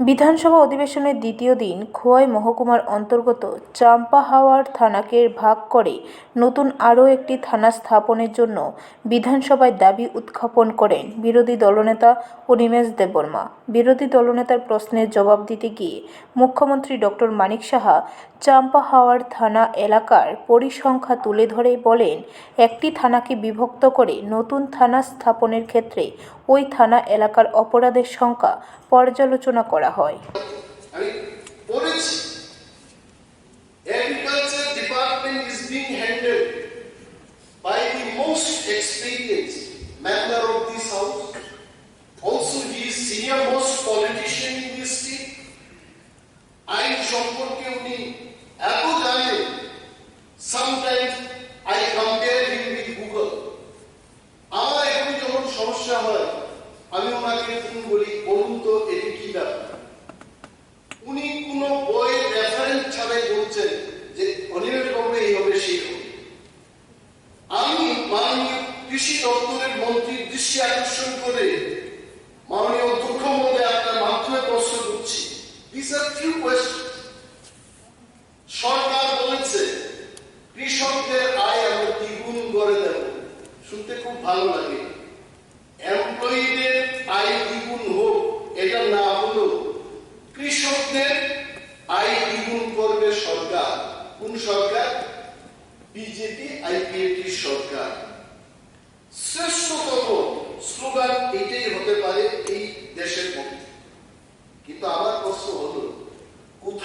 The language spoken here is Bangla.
বিধানসভা অধিবেশনের দ্বিতীয় দিন খোয়াই মহকুমার অন্তর্গত চাম্পাহাওয়ার থানাকে ভাগ করে নতুন আরও একটি থানা স্থাপনের জন্য বিধানসভায় দাবি উত্থাপন করেন বিরোধী দলনেতা অনিমেষ দেববর্মা। বিরোধী দলনেতার প্রশ্নের জবাব দিতে গিয়ে মুখ্যমন্ত্রী ডক্টর মানিক সাহা চাম্পাহাওয়ার থানা এলাকার পরিসংখ্যা তুলে ধরে বলেন, একটি থানাকে বিভক্ত করে নতুন থানা স্থাপনের ক্ষেত্রে ওই থানা এলাকার অপরাধের সংখ্যা পর্যালোচনা করা হয়। আমি পড়েছি। Agriculture department is being handle by the most experience member of this house also he is senior most politician in this state আইন সম্পর্কে উনি এত জানেন sometimes I compare him with Google আমার এখন যখন সমস্যা হয়, আমি ওনাকে ফোন বলি বলুন তো, এটি কি ব্যাপার? কৃষি দপ্তরের মন্ত্রীর দৃষ্টি আকর্ষণ করে মাননীয় অধ্যক্ষ মহোদয় আপনার মাধ্যমে প্রশ্ন করছি। সরকার বলেছে, কৃষকদের আয় আমরা দ্বিগুণ করে দেব। শুনতে খুব ভালো লাগে। এমপ্লয়ীদের আয় দ্বিগুণ হোক, এটা না হলো কৃষকদের আয় দ্বিগুণ করবে সরকার। কোন সরকার? বিজেপি আইপিএটি সরকার।